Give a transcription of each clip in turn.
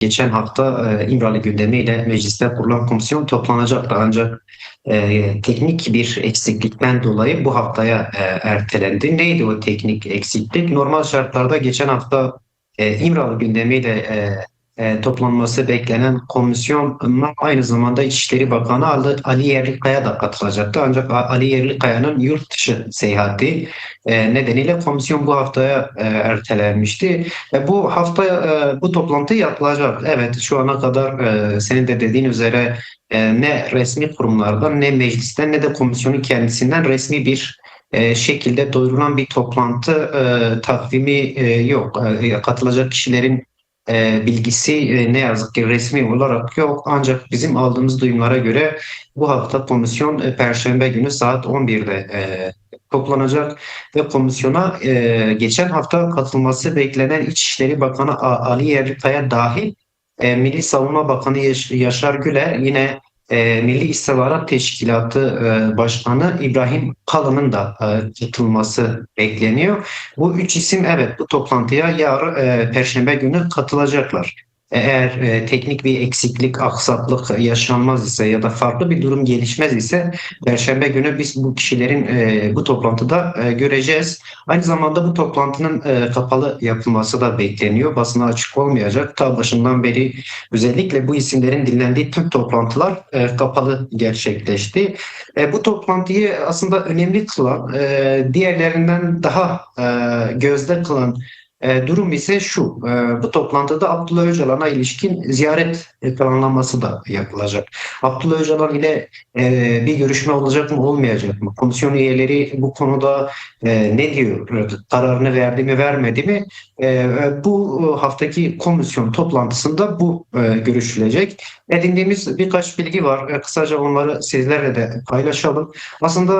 geçen hafta e, İmralı gündemiyle mecliste kurulan komisyon toplanacaktı. Ancak e, teknik bir eksiklikten dolayı bu haftaya e, ertelendi. Neydi o teknik eksiklik? Normal şartlarda geçen hafta e, İmralı gündemiyle e, e, toplanması beklenen komisyona aynı zamanda İçişleri Bakanı Ali, Ali Yerlikaya da katılacaktı. Ancak Ali Yerlikaya'nın yurt dışı seyahati e, nedeniyle komisyon bu haftaya e, ertelenmişti. E, bu hafta e, bu toplantı yapılacak. Evet şu ana kadar e, senin de dediğin üzere e, ne resmi kurumlardan ne meclisten ne de komisyonun kendisinden resmi bir e, şekilde duyurulan bir toplantı e, takvimi e, yok. E, katılacak kişilerin e, bilgisi e, ne yazık ki resmi olarak yok. Ancak bizim aldığımız duyumlara göre bu hafta komisyon e, Perşembe günü saat 11'de e, toplanacak ve komisyona e, geçen hafta katılması beklenen İçişleri Bakanı Ali Yerlikaya dahil e, Milli Savunma Bakanı Yaş- Yaşar Güler yine e, Milli İstihbarat Teşkilatı e, Başkanı İbrahim Kalın'ın da e, katılması bekleniyor. Bu üç isim evet bu toplantıya yarın e, Perşembe günü katılacaklar. Eğer e, teknik bir eksiklik, aksaklık yaşanmaz ise ya da farklı bir durum gelişmez ise Perşembe günü biz bu kişilerin e, bu toplantıda e, göreceğiz. Aynı zamanda bu toplantının e, kapalı yapılması da bekleniyor. Basına açık olmayacak. Ta başından beri özellikle bu isimlerin dinlendiği tüm toplantılar e, kapalı gerçekleşti. E, bu toplantıyı aslında önemli kılan, e, diğerlerinden daha e, gözde kılan e, durum ise şu. E, bu toplantıda Abdullah Öcalan'a ilişkin ziyaret planlaması da yapılacak. Abdullah Öcalan ile e, bir görüşme olacak mı olmayacak mı? Komisyon üyeleri bu konuda e, ne diyor? Kararını verdi mi vermedi mi? E, bu haftaki komisyon toplantısında bu e, görüşülecek. Edindiğimiz birkaç bilgi var. E, kısaca onları sizlerle de paylaşalım. Aslında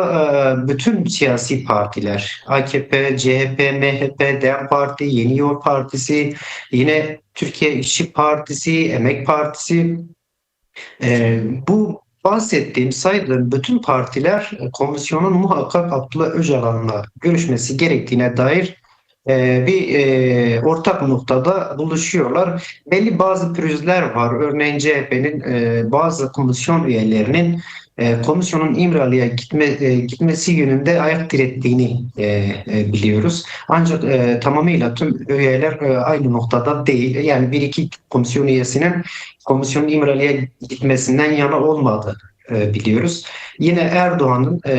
e, bütün siyasi partiler, AKP, CHP, MHP, DEM Parti, Yeni Yol Partisi, yine Türkiye İşçi Partisi, Emek Partisi, e, bu bahsettiğim saydığım bütün partiler komisyonun muhakkak Abdullah Öcalan'la görüşmesi gerektiğine dair bir e, ortak noktada buluşuyorlar. Belli bazı pürüzler var. Örneğin CHP'nin e, bazı komisyon üyelerinin e, komisyonun İmralı'ya gitme, gitmesi yönünde ayak direttiğini biliyoruz. Ancak e, tamamıyla tüm üyeler aynı noktada değil. Yani bir iki komisyon üyesinin komisyonun İmralı'ya gitmesinden yana olmadı e, biliyoruz. Yine Erdoğan'ın e,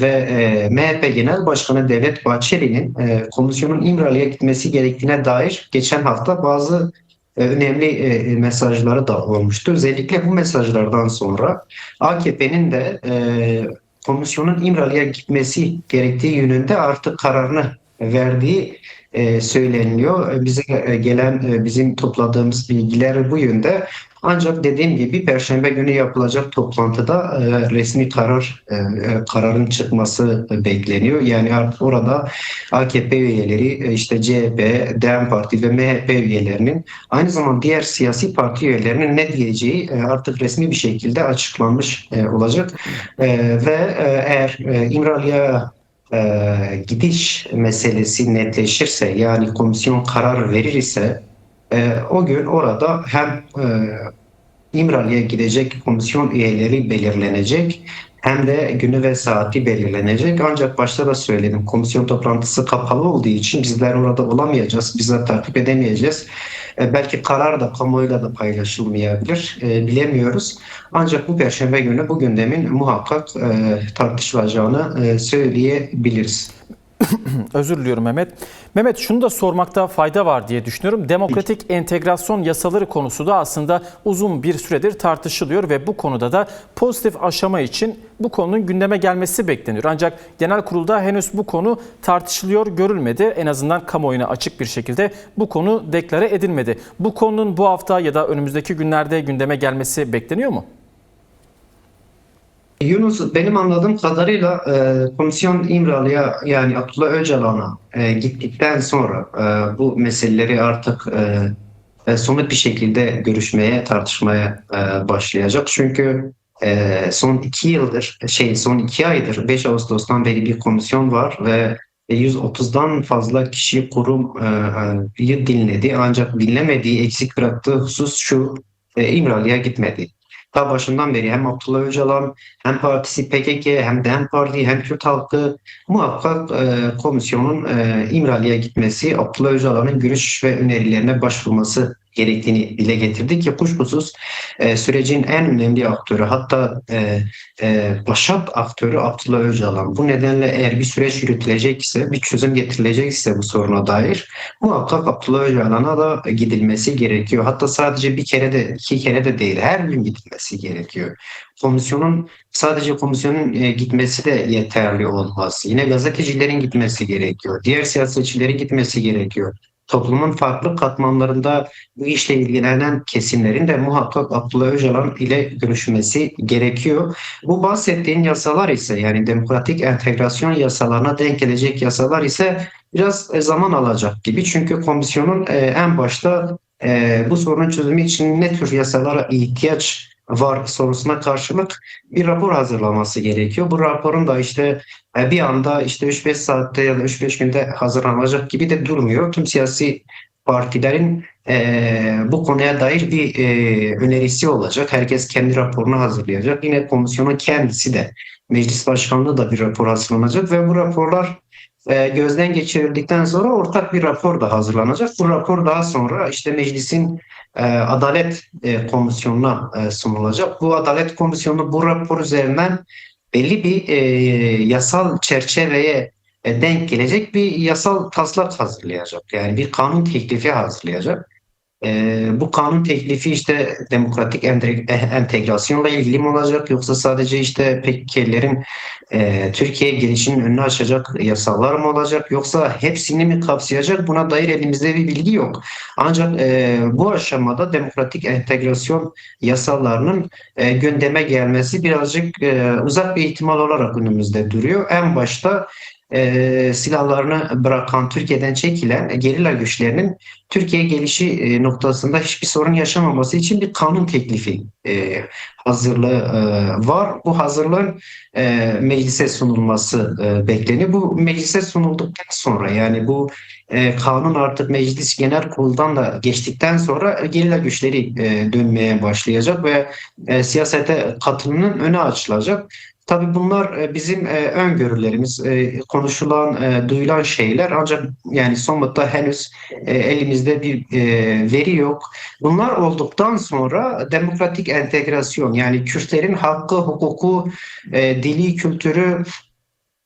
ve e, MHP Genel Başkanı Devlet Bahçeli'nin e, komisyonun İmralı'ya gitmesi gerektiğine dair geçen hafta bazı önemli mesajları da olmuştu. Özellikle bu mesajlardan sonra AKP'nin de komisyonun İmralı'ya gitmesi gerektiği yönünde artık kararını verdiği e, söyleniyor. E, Bize gelen bizim topladığımız bilgiler bu yönde. Ancak dediğim gibi Perşembe günü yapılacak toplantıda e, resmi karar e, e, kararın çıkması bekleniyor. Yani artık orada AKP üyeleri, işte CHP, DEM Parti ve MHP üyelerinin aynı zamanda diğer siyasi parti üyelerinin ne diyeceği artık resmi bir şekilde açıklanmış olacak. Ve eğer e, İmralı'ya e, gidiş meselesi netleşirse yani komisyon karar verir ise e, o gün orada hem e, İmralı'ya gidecek komisyon üyeleri belirlenecek hem de günü ve saati belirlenecek. Ancak başta da söyledim komisyon toplantısı kapalı olduğu için bizler orada olamayacağız. Bizler takip edemeyeceğiz. E, belki karar da kamuoyuyla da paylaşılmayabilir. E, bilemiyoruz. Ancak bu perşembe günü bu gündemin muhakkak e, tartışılacağını e, söyleyebiliriz. Özür diliyorum Mehmet. Mehmet şunu da sormakta fayda var diye düşünüyorum. Demokratik entegrasyon yasaları konusu da aslında uzun bir süredir tartışılıyor ve bu konuda da pozitif aşama için bu konunun gündeme gelmesi bekleniyor. Ancak genel kurulda henüz bu konu tartışılıyor görülmedi. En azından kamuoyuna açık bir şekilde bu konu deklare edilmedi. Bu konunun bu hafta ya da önümüzdeki günlerde gündeme gelmesi bekleniyor mu? Yunus benim anladığım kadarıyla e, komisyon İmralı'ya yani Abdullah Öcalan'a e, gittikten sonra e, bu meseleleri artık e, e, somut bir şekilde görüşmeye, tartışmaya e, başlayacak. Çünkü e, son iki yıldır, şey son iki aydır 5 Ağustos'tan beri bir komisyon var ve e, 130'dan fazla kişi kurum e, e, dinledi ancak dinlemediği eksik bıraktığı husus şu e, İmralı'ya gitmedi. Ta başından beri hem Abdullah Öcalan hem partisi PKK hem DEM Parti hem Kürt halkı muhakkak e, komisyonun e, İmralı'ya gitmesi, Abdullah Öcalan'ın görüş ve önerilerine başvurması gerektiğini dile getirdi ki kuşkusuz e, sürecin en önemli aktörü hatta e, e, başat aktörü Abdullah Öcalan. Bu nedenle eğer bir süreç yürütülecekse, bir çözüm getirilecekse bu soruna dair muhakkak Abdullah Öcalan'a da gidilmesi gerekiyor. Hatta sadece bir kere de iki kere de değil her gün gidilmesi gerekiyor. Komisyonun sadece komisyonun e, gitmesi de yeterli olmaz. Yine gazetecilerin gitmesi gerekiyor. Diğer siyasetçilerin gitmesi gerekiyor. Toplumun farklı katmanlarında bu işle ilgilenen kesimlerin de muhakkak Abdullah Öcalan ile görüşmesi gerekiyor. Bu bahsettiğin yasalar ise yani demokratik entegrasyon yasalarına denk gelecek yasalar ise biraz e, zaman alacak gibi. Çünkü komisyonun e, en başta e, bu sorunun çözümü için ne tür yasalara ihtiyaç var sorusuna karşılık bir rapor hazırlaması gerekiyor. Bu raporun da işte e, bir anda işte 3-5 saatte ya da 3-5 günde hazırlanacak gibi de durmuyor. Tüm siyasi partilerin e, bu konuya dair bir e, önerisi olacak. Herkes kendi raporunu hazırlayacak. Yine komisyonun kendisi de meclis başkanlığı da bir rapor hazırlanacak ve bu raporlar e, gözden geçirildikten sonra ortak bir rapor da hazırlanacak. Bu rapor daha sonra işte meclisin e, Adalet e, Komisyonu'na e, sunulacak. Bu Adalet Komisyonu bu rapor üzerinden belli bir yasal çerçeveye denk gelecek bir yasal taslak hazırlayacak. Yani bir kanun teklifi hazırlayacak. E, bu kanun teklifi işte demokratik ente- entegrasyonla ilgili mi olacak yoksa sadece işte PKK'lerin e, Türkiye'ye gelişinin önünü açacak yasalar mı olacak yoksa hepsini mi kapsayacak buna dair elimizde bir bilgi yok. Ancak e, bu aşamada demokratik entegrasyon yasalarının e, gündeme gelmesi birazcık e, uzak bir ihtimal olarak önümüzde duruyor. En başta e, silahlarını bırakan, Türkiye'den çekilen gerilla güçlerinin Türkiye gelişi e, noktasında hiçbir sorun yaşamaması için bir kanun teklifi e, hazırlığı e, var. Bu hazırlığın e, meclise sunulması e, bekleniyor. Bu meclise sunulduktan sonra yani bu e, kanun artık meclis genel kuruldan da geçtikten sonra gerilla güçleri e, dönmeye başlayacak ve e, siyasete katılımının önü açılacak. Tabii bunlar e, bizim e, öngörülerimiz, e, konuşulan, duyulan şeyler ancak yani somutta henüz elimizde bir veri yok. Bunlar olduktan sonra demokratik entegrasyon yani Kürtlerin hakkı, hukuku, dili, kültürü,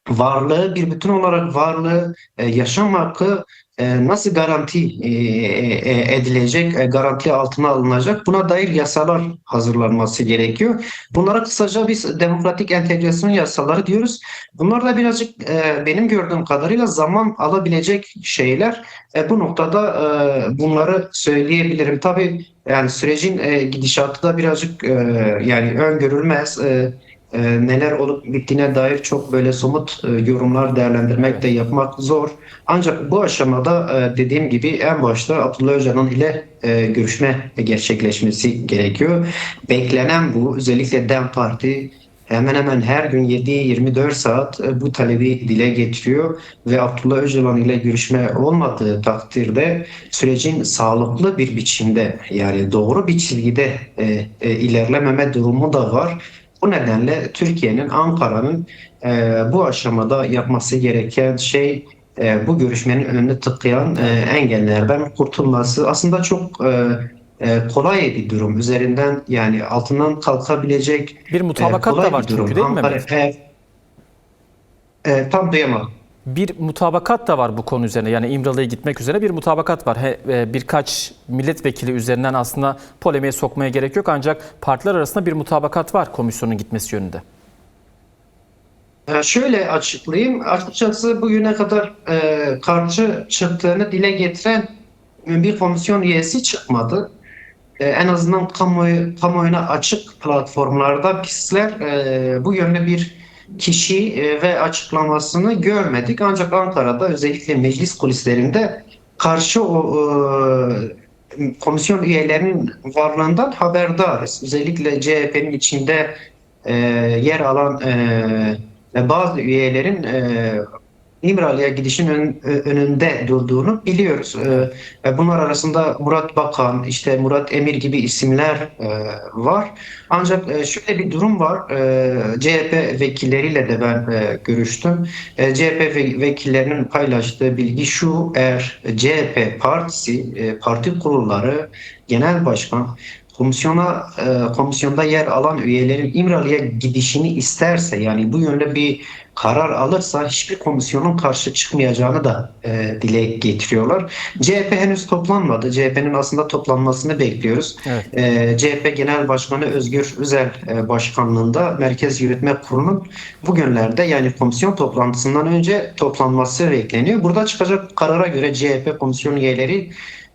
varlığı, bir bütün olarak varlığı, yaşam hakkı nasıl garanti e, e, edilecek, e, garanti altına alınacak buna dair yasalar hazırlanması gerekiyor. Bunlara kısaca biz demokratik entegrasyon yasaları diyoruz. Bunlar da birazcık benim gördüğüm kadarıyla zaman alabilecek şeyler. Bu noktada bunları söyleyebilirim. Tabii yani sürecin gidişatı da birazcık yani öngörülmez. E, neler olup bittiğine dair çok böyle somut e, yorumlar değerlendirmek de yapmak zor. Ancak bu aşamada e, dediğim gibi en başta Abdullah Öcalan ile e, görüşme gerçekleşmesi gerekiyor. Beklenen bu özellikle DEM Parti hemen hemen her gün 7-24 saat e, bu talebi dile getiriyor ve Abdullah Öcalan ile görüşme olmadığı takdirde sürecin sağlıklı bir biçimde yani doğru bir çizgide e, e, ilerlememe durumu da var. Bu nedenle Türkiye'nin, Ankara'nın e, bu aşamada yapması gereken şey e, bu görüşmenin önünü tıkayan e, engellerden kurtulması. Aslında çok e, e, kolay bir durum. Üzerinden yani altından kalkabilecek Bir mutabakat kolay da var bir durum. çünkü değil mi Ankara- eğer- e, tam duyamadım. Bir mutabakat da var bu konu üzerine. Yani İmralı'ya gitmek üzere bir mutabakat var. He, e, birkaç milletvekili üzerinden aslında polemiğe sokmaya gerek yok. Ancak partiler arasında bir mutabakat var komisyonun gitmesi yönünde. Şöyle açıklayayım. Açıkçası bugüne kadar e, karşı çıktığını dile getiren bir komisyon üyesi çıkmadı. E, en azından kamuoyu, kamuoyuna açık platformlarda bizler e, bu yönde bir kişi e, ve açıklamasını görmedik. Ancak Ankara'da özellikle meclis kulislerinde karşı o e, komisyon üyelerinin varlığından haberdarız. Özellikle CHP'nin içinde e, yer alan bazı üyelerin İmralı'ya gidişin ön- önünde durduğunu biliyoruz. Ve bunlar arasında Murat Bakan, işte Murat Emir gibi isimler e, var. Ancak e, şöyle bir durum var. E, CHP vekilleriyle de ben e, görüştüm. E, CHP ve- vekillerinin paylaştığı bilgi şu: eğer CHP partisi, e, parti kurulları, genel başkan komisyona e, komisyonda yer alan üyelerin İmralı'ya gidişini isterse yani bu yönde bir karar alırsa hiçbir komisyonun karşı çıkmayacağını da e, dile getiriyorlar. CHP henüz toplanmadı. CHP'nin aslında toplanmasını bekliyoruz. Evet. E, CHP Genel Başkanı Özgür Özel e, başkanlığında Merkez Yürütme Kurulu'nun bugünlerde yani komisyon toplantısından önce toplanması bekleniyor. Burada çıkacak karara göre CHP komisyon üyeleri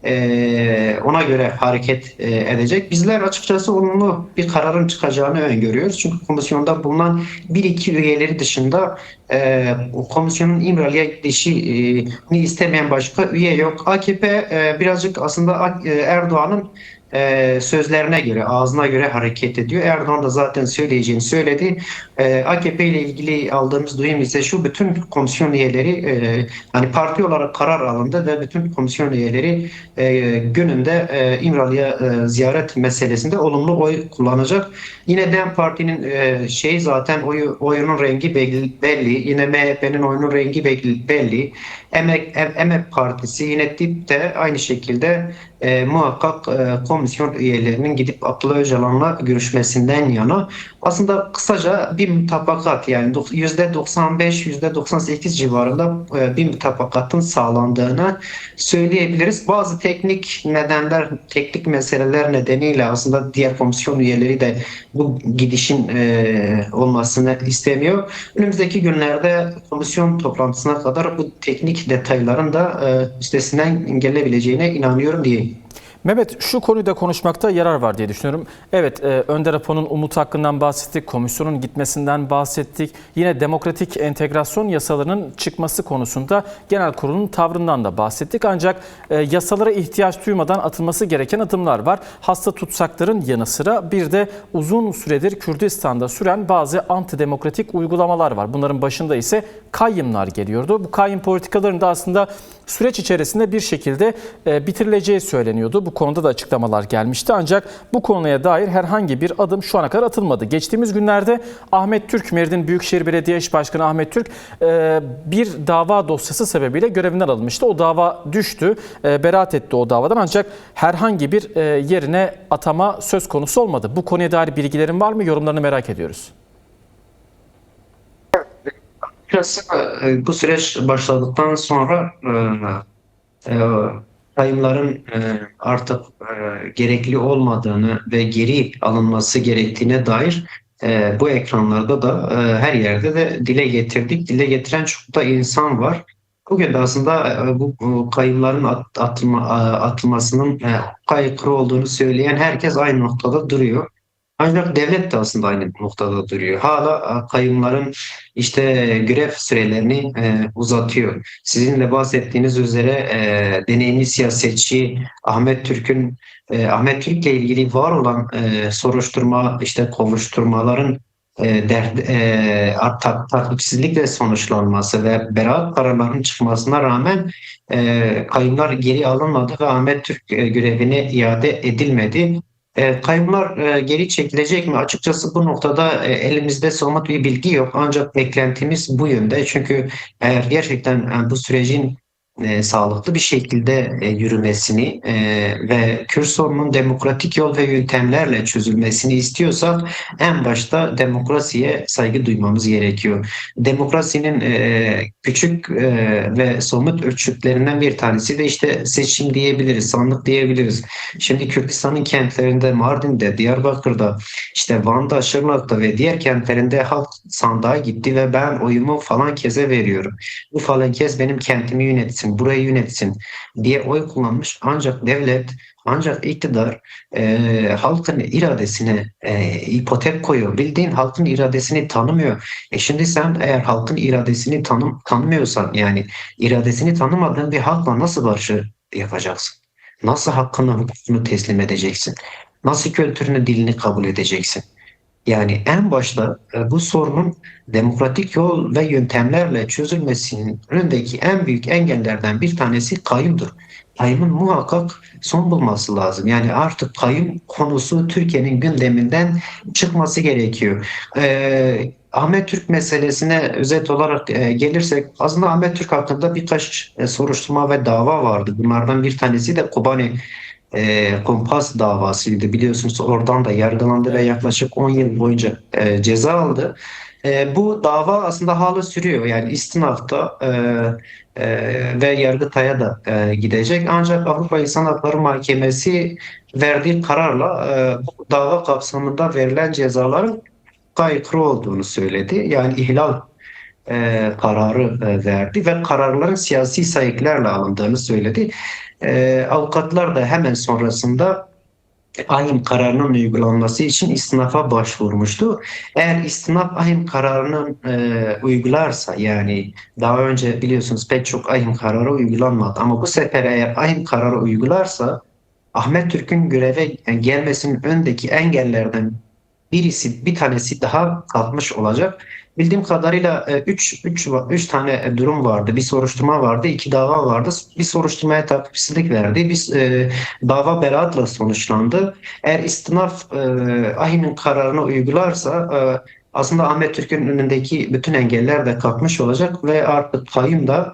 e, ona göre hareket e, edecek. Bizler açıkçası olumlu bir kararın çıkacağını öngörüyoruz. Çünkü komisyonda bulunan bir iki üyeleri dışında e, komisyonun İmralı'ya gidişini istemeyen başka üye yok. AKP e, birazcık aslında e, Erdoğan'ın e, sözlerine göre, ağzına göre hareket ediyor. Erdoğan da zaten söyleyeceğini söyledi. E, AKP ile ilgili aldığımız duyum ise şu, bütün komisyon üyeleri e, hani parti olarak karar alındı ve bütün komisyon üyeleri e, gününde e, İmralı'ya e, ziyaret meselesinde olumlu oy kullanacak. Yine DEM Parti'nin e, şey zaten oyu, oyunun rengi belli. Yine MHP'nin oyunun rengi belli. Emek, Em- Emek Partisi yine DİP de aynı şekilde e, muhakkak e, komisyon üyelerinin gidip Abdullah Öcalan'la görüşmesinden yana aslında kısaca bir mutabakat yani dok- %95 %98 civarında e, bir mutabakatın sağlandığını söyleyebiliriz. Bazı teknik nedenler, teknik meseleler nedeniyle aslında diğer komisyon üyeleri de bu gidişin e, olmasını istemiyor. Önümüzdeki günlerde komisyon toplantısına kadar bu teknik detayların da e, üstesinden gelebileceğine inanıyorum diyeyim. Mehmet şu konuyu da konuşmakta yarar var diye düşünüyorum. Evet, e, Önder Apo'nun umut hakkından bahsettik, komisyonun gitmesinden bahsettik. Yine demokratik entegrasyon yasalarının çıkması konusunda genel kurulun tavrından da bahsettik. Ancak e, yasalara ihtiyaç duymadan atılması gereken adımlar var. Hasta tutsakların yanı sıra bir de uzun süredir Kürdistan'da süren bazı antidemokratik uygulamalar var. Bunların başında ise kayyımlar geliyordu. Bu kayyım politikalarının da aslında süreç içerisinde bir şekilde e, bitirileceği söyleniyordu. Bu konuda da açıklamalar gelmişti. Ancak bu konuya dair herhangi bir adım şu ana kadar atılmadı. Geçtiğimiz günlerde Ahmet Türk, Merdin Büyükşehir Belediye İş Başkanı Ahmet Türk e, bir dava dosyası sebebiyle görevinden alınmıştı. O dava düştü. E, beraat etti o davadan ancak herhangi bir e, yerine atama söz konusu olmadı. Bu konuya dair bilgilerin var mı? Yorumlarını merak ediyoruz. Bu süreç başladıktan sonra kayımların e, artık e, gerekli olmadığını ve geri alınması gerektiğine dair e, bu ekranlarda da e, her yerde de dile getirdik. Dile getiren çok da insan var. Bugün de aslında e, bu kayımların at- atılma, atılmasının e, olduğunu söyleyen herkes aynı noktada duruyor. Ancak devlet de aslında aynı noktada duruyor. Hala e, kayımların işte görev sürelerini e, uzatıyor. Sizin de bahsettiğiniz üzere e, deneyimli siyasetçi Ahmet Türk'ün e, Ahmet Türk'le ilgili var olan e, soruşturma işte kovuşturmaların e, dert, e, ta- takipsizlikle sonuçlanması ve beraat kararlarının çıkmasına rağmen e, kayımlar geri alınmadı ve Ahmet Türk e, görevine iade edilmedi. E, kayımlar e, geri çekilecek mi? Açıkçası bu noktada e, elimizde somut bir bilgi yok. Ancak beklentimiz bu yönde. Çünkü eğer gerçekten e, bu sürecin e, sağlıklı bir şekilde e, yürümesini e, ve Kürt sorunun demokratik yol ve yöntemlerle çözülmesini istiyorsak en başta demokrasiye saygı duymamız gerekiyor. Demokrasinin e, küçük e, ve somut ölçütlerinden bir tanesi de işte seçim diyebiliriz, sandık diyebiliriz. Şimdi Kürdistan'ın kentlerinde, Mardin'de, Diyarbakır'da, işte Van'da, Şırnak'ta ve diğer kentlerinde halk sandığa gitti ve ben oyumu falan keze veriyorum. Bu falan kez benim kentimi yönetsin, burayı yönetsin diye oy kullanmış. Ancak devlet, ancak iktidar e, halkın iradesine e, ipotek koyuyor. Bildiğin halkın iradesini tanımıyor. E şimdi sen eğer halkın iradesini tanım, tanımıyorsan yani iradesini tanımadığın bir halkla nasıl barışı yapacaksın? Nasıl hakkını hukukunu teslim edeceksin? Nasıl kültürünü dilini kabul edeceksin? Yani en başta e, bu sorunun demokratik yol ve yöntemlerle çözülmesinin önündeki en büyük engellerden bir tanesi kayımdır. Kayımın muhakkak son bulması lazım. Yani artık kayım konusu Türkiye'nin gündeminden çıkması gerekiyor. Ee, Ahmet Türk meselesine özet olarak e, gelirsek aslında Ahmet Türk hakkında birkaç e, soruşturma ve dava vardı. Bunlardan bir tanesi de Kobani e, Kumpas davasıydı. Biliyorsunuz oradan da yargılandı ve yaklaşık 10 yıl boyunca e, ceza aldı. E, bu dava aslında hala sürüyor. Yani istinafta e, e, ve Yargıtay'a da e, gidecek. Ancak Avrupa İnsan Hakları Mahkemesi verdiği kararla e, bu dava kapsamında verilen cezaların aykırı olduğunu söyledi. Yani ihlal e, kararı e, verdi ve kararların siyasi sayıklarla alındığını söyledi. E, avukatlar da hemen sonrasında ahim kararının uygulanması için istinafa başvurmuştu. Eğer istinaf ahim kararının e, uygularsa yani daha önce biliyorsunuz pek çok ahim kararı uygulanmadı ama bu sefer eğer ahim kararı uygularsa Ahmet Türk'ün göreve gelmesinin öndeki engellerden birisi bir tanesi daha kalkmış olacak. Bildiğim kadarıyla 3 3 3 tane durum vardı. Bir soruşturma vardı, iki dava vardı. Bir soruşturmaya takipsizlik verdi. Bir e, dava beraatla sonuçlandı. Eğer istinaf e, ahinin kararını uygularsa e, aslında Ahmet Türk'ün önündeki bütün engeller de kalkmış olacak ve artık kayyum da e,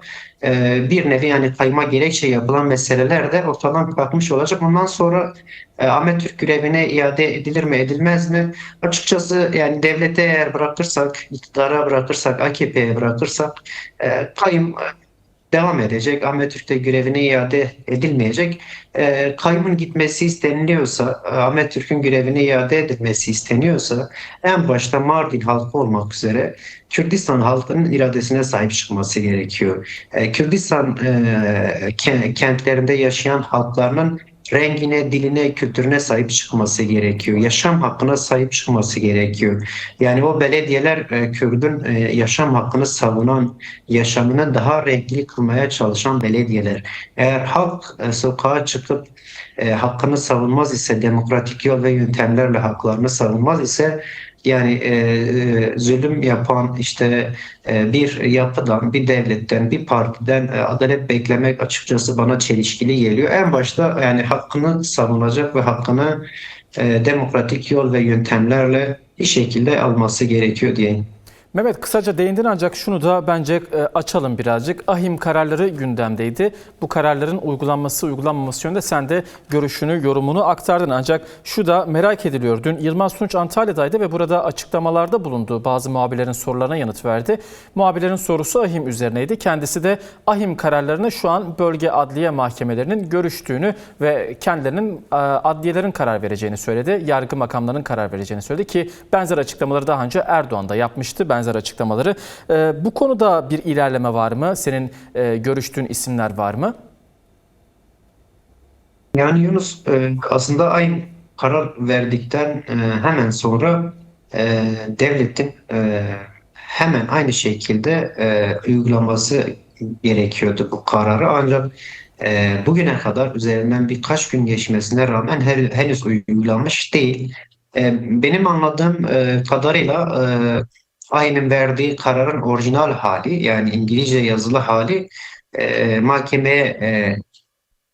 bir nevi yani kayma gerekçe yapılan meseleler de ortadan kalkmış olacak. Ondan sonra e, Ahmet Türk görevine iade edilir mi edilmez mi? Açıkçası yani devlete eğer bırakırsak, iktidara bırakırsak, AKP'ye bırakırsak e, kayyum devam edecek. Ahmet Türk'te görevine iade edilmeyecek. E, kayyumun gitmesi isteniliyorsa, Ahmet Türk'ün görevine iade edilmesi isteniyorsa en başta Mardin halkı olmak üzere Kürdistan halkının iradesine sahip çıkması gerekiyor. E, Kürdistan e, kentlerinde yaşayan halklarının rengine, diline, kültürüne sahip çıkması gerekiyor. Yaşam hakkına sahip çıkması gerekiyor. Yani o belediyeler e, Kürdün e, yaşam hakkını savunan, yaşamını daha renkli kılmaya çalışan belediyeler. Eğer halk e, sokağa çıkıp e, hakkını savunmaz ise, demokratik yol ve yöntemlerle haklarını savunmaz ise yani e, e, zulüm yapan işte e, bir yapıdan, bir devletten, bir partiden e, adalet beklemek açıkçası bana çelişkili geliyor. En başta yani hakkını savunacak ve hakkını e, demokratik yol ve yöntemlerle bir şekilde alması gerekiyor diyeyim. Mehmet kısaca değindin ancak şunu da bence e, açalım birazcık. Ahim kararları gündemdeydi. Bu kararların uygulanması uygulanmaması yönünde sen de görüşünü, yorumunu aktardın. Ancak şu da merak ediliyor. Dün Yılmaz Tunç Antalya'daydı ve burada açıklamalarda bulundu. Bazı muhabirlerin sorularına yanıt verdi. Muhabirlerin sorusu Ahim üzerineydi. Kendisi de Ahim kararlarını şu an bölge adliye mahkemelerinin görüştüğünü ve kendilerinin e, adliyelerin karar vereceğini söyledi. Yargı makamlarının karar vereceğini söyledi ki benzer açıklamaları daha önce Erdoğan da yapmıştı. Benzer benzer açıklamaları. E, bu konuda bir ilerleme var mı? Senin e, görüştüğün isimler var mı? Yani Yunus e, aslında aynı karar verdikten e, hemen sonra devletin hemen aynı şekilde uygulaması gerekiyordu bu kararı ancak bugüne kadar üzerinden birkaç gün geçmesine rağmen henüz uygulanmış değil. Benim anladığım kadarıyla Aynen verdiği kararın orijinal hali yani İngilizce yazılı hali e, mahkemeye e,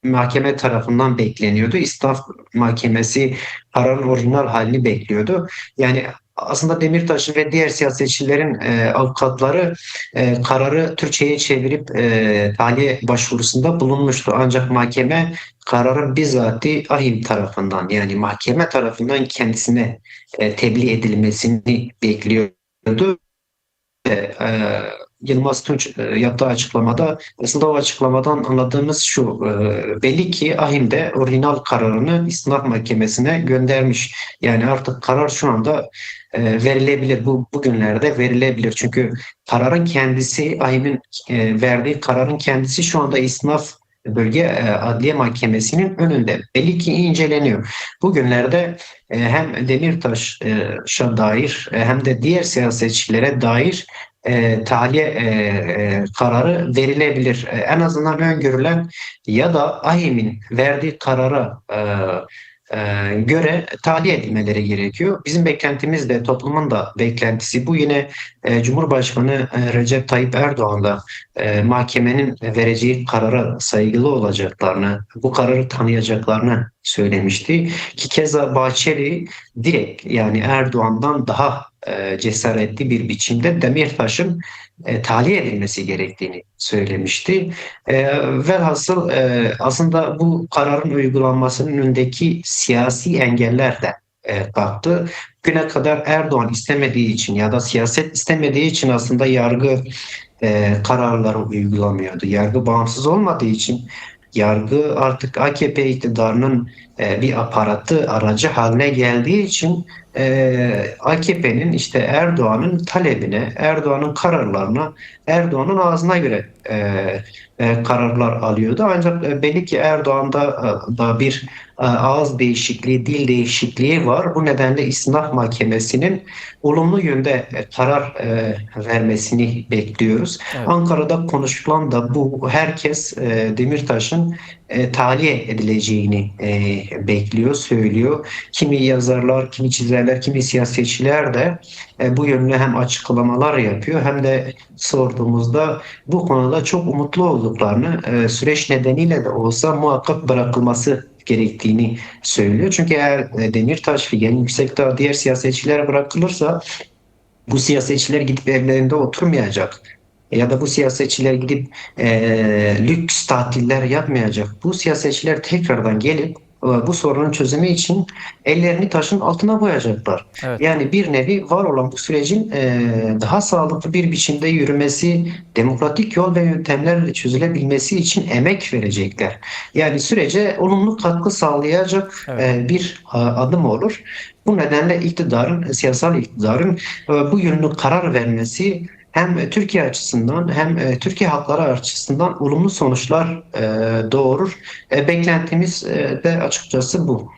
mahkeme tarafından bekleniyordu. İstaf mahkemesi kararın orijinal halini bekliyordu. Yani aslında Demirtaş'ın ve diğer siyasetçilerin e, avukatları e, kararı Türkçe'ye çevirip e, tahliye başvurusunda bulunmuştu. Ancak mahkeme kararın bizzati ahim tarafından yani mahkeme tarafından kendisine e, tebliğ edilmesini bekliyor. E, Yılmaz Tunç e, yaptığı açıklamada aslında o açıklamadan anladığımız şu e, belli ki Ahim'de orijinal kararını istinaf mahkemesine göndermiş. Yani artık karar şu anda e, verilebilir. Bu bugünlerde verilebilir. Çünkü kararın kendisi Ahim'in e, verdiği kararın kendisi şu anda istinaf bölge e, adliye mahkemesinin önünde belli ki inceleniyor. Bugünlerde e, hem Demirtaş'a dair e, hem de diğer siyasetçilere dair e, tahliye e, e, kararı verilebilir. E, en azından öngörülen ya da AİHM'in verdiği karara e, e, göre tahliye edilmeleri gerekiyor. Bizim beklentimiz de toplumun da beklentisi bu. Yine e, Cumhurbaşkanı e, Recep Tayyip Erdoğan da e, mahkemenin vereceği karara saygılı olacaklarını, bu kararı tanıyacaklarını söylemişti. Ki keza Bahçeli direkt yani Erdoğan'dan daha cesaretli bir biçimde Demirtaş'ın e, tahliye edilmesi gerektiğini söylemişti. E, velhasıl e, aslında bu kararın uygulanmasının önündeki siyasi engeller de e, kalktı. Güne kadar Erdoğan istemediği için ya da siyaset istemediği için aslında yargı e, kararları uygulamıyordu. Yargı bağımsız olmadığı için yargı artık AKP iktidarının e, bir aparatı, aracı haline geldiği için e, AKP'nin işte Erdoğan'ın talebine, Erdoğan'ın kararlarına, Erdoğan'ın ağzına göre e, e, kararlar alıyordu. Ancak e, belli ki Erdoğan'da e, da bir e, ağız değişikliği, dil değişikliği var. Bu nedenle İstinaf Mahkemesi'nin olumlu yönde e, karar e, vermesini bekliyoruz. Evet. Ankara'da konuşulan da bu. Herkes e, Demirtaş'ın e, tahliye edileceğini e, bekliyor, söylüyor. Kimi yazarlar, kimi çizerler, kimi siyasetçiler de e, bu yönde hem açıklamalar yapıyor hem de sorduğumuzda bu konuda çok umutlu olduklarını e, süreç nedeniyle de olsa muhakkak bırakılması gerektiğini söylüyor. Çünkü eğer e, Demirtaş, Figen Yüksekdağ diğer siyasetçiler bırakılırsa bu siyasetçiler gidip evlerinde oturmayacak ya da bu siyasetçiler gidip e, lüks tatiller yapmayacak. Bu siyasetçiler tekrardan gelip e, bu sorunun çözümü için ellerini taşın altına koyacaklar. Evet. Yani bir nevi var olan bu sürecin e, daha sağlıklı bir biçimde yürümesi, demokratik yol ve yöntemlerle çözülebilmesi için emek verecekler. Yani sürece olumlu katkı sağlayacak Evet. e, bir a, adım olur. Bu nedenle iktidarın, siyasal iktidarın e, bu yönlü karar vermesi hem Türkiye açısından hem e, Türkiye halkları açısından olumlu sonuçlar e, doğurur. E, Beklentimiz e, de açıkçası bu.